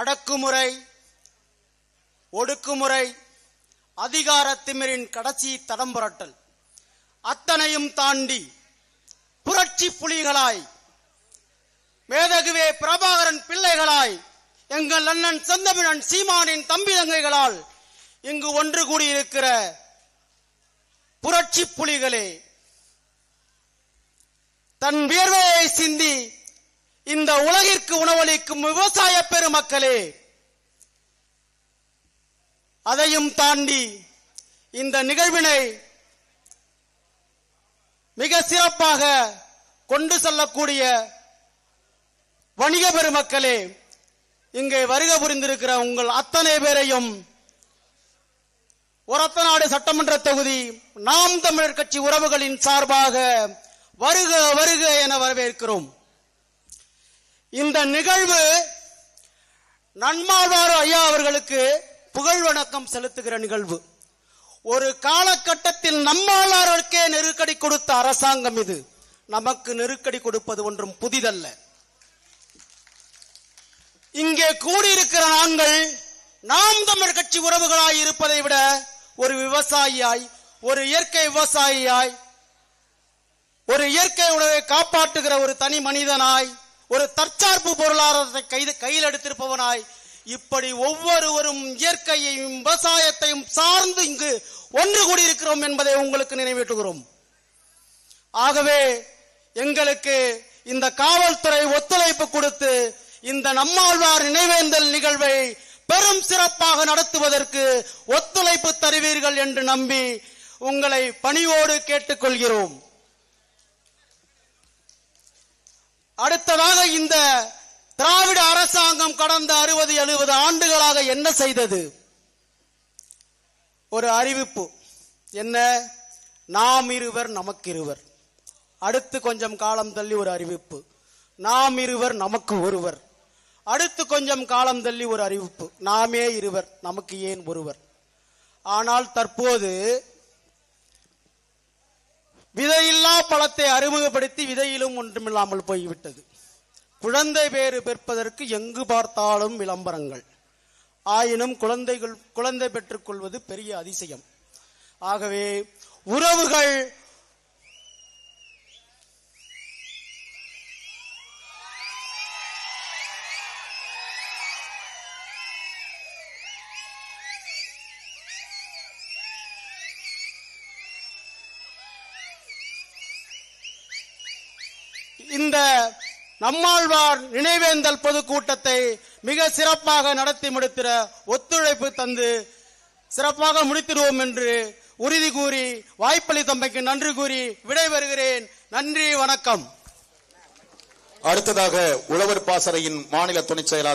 அடக்குமுறை ஒடுக்குமுறை அதிகார திமிரின் கடைசி தடம் புரட்டல் அத்தனையும் தாண்டி புரட்சி புலிகளாய் மேதகுவே பிரபாகரன் பிள்ளைகளாய் எங்கள் அண்ணன் செந்தமிழன் சீமானின் தம்பி தங்கைகளால் இங்கு ஒன்று கூடியிருக்கிற புரட்சி புலிகளே தன் வியர்வையை சிந்தி இந்த உலகிற்கு உணவளிக்கும் விவசாய பெருமக்களே அதையும் தாண்டி இந்த நிகழ்வினை மிக சிறப்பாக கொண்டு செல்லக்கூடிய வணிக பெருமக்களே இங்கே வருக புரிந்திருக்கிற உங்கள் அத்தனை பேரையும் ஒரத்தநாடு சட்டமன்ற தொகுதி நாம் தமிழர் கட்சி உறவுகளின் சார்பாக வருக வருக என வரவேற்கிறோம். இந்த நிகழ்வு நன்மாழ்வார் ஐயா அவர்களுக்கு புகழ் வணக்கம் செலுத்துகிற நிகழ்வு. ஒரு காலகட்டத்தில் நம்மாழ்வாருக்கே நெருக்கடி கொடுத்த அரசாங்கம் இது. நமக்கு நெருக்கடி கொடுப்பது ஒன்றும் புதிதல்ல. இங்கே கூடியிருக்கிற நாங்கள் நாம் தமிழ் கட்சி உறவுகளாய் இருப்பதை விட ஒரு விவசாயியாய் ஒரு இயற்கை விவசாயியாய் ஒரு இயற்கை உணவை காப்பாற்றுகிற ஒரு தனி மனிதனாய் ஒரு தற்சார்பு பொருளாதாரத்தை கைது கையில் எடுத்திருப்பவனாய் இப்படி ஒவ்வொருவரும் இயற்கையையும் விவசாயத்தையும் சார்ந்து இங்கு ஒன்று கூடியிருக்கிறோம் என்பதை உங்களுக்கு நினைவூட்டுகிறோம். ஆகவே எங்களுக்கு இந்த காவல்துறை ஒத்துழைப்பு கொடுத்து இந்த நம்மாழ்வார் நினைவேந்தல் நிகழ்வை பெரும் சிறப்பாக நடத்துவதற்கு ஒத்துழைப்பு தருவீர்கள் என்று நம்பி உங்களை பணியோடு கேட்டுக்கொள்கிறோம். அடுத்ததாக இந்த திராவிட அரசாங்கம் கடந்த அறுபது எழுபது ஆண்டுகளாக என்ன செய்தது? ஒரு அறிவிப்பு. என்ன? நாம் இருவர் நமக்கு இருவர் அடுத்து கொஞ்சம் காலம் தள்ளி ஒரு அறிவிப்பு. நாம் இருவர் நமக்கு ஒருவர். அடுத்து கொஞ்சம் காலம் தள்ளி ஒரு அறிவிப்பு. நாமே இருவர் நமக்கு ஏன் ஒருவர்? ஆனால் தற்போது விதையில்லா பழத்தை அறிமுகப்படுத்தி விதையிலும் ஒன்றுமில்லாமல் போய்விட்டது. குழந்தை பேறு பெற்பதற்கு எங்கு பார்த்தாலும் விளம்பரங்கள். ஆயினும் குழந்தைகள் குழந்தை பெற்றுக்கொள்வது பெரிய அதிசயம். ஆகவே உறவுகள் இந்த நம்மாழ்வார் நினைவேந்தல் பொதுக்கூட்டத்தை மிக சிறப்பாக நடத்தி முடித்திட ஒத்துழைப்பு தந்து சிறப்பாக முடித்திடுவோம் என்று உறுதி கூறி வாய்ப்பளி தம்பைக்கு நன்றி கூறி விடைபெறுகிறேன். நன்றி வணக்கம். அடுத்ததாக உழவர் பாசறையின் மாநில துணைச் செயலாளர்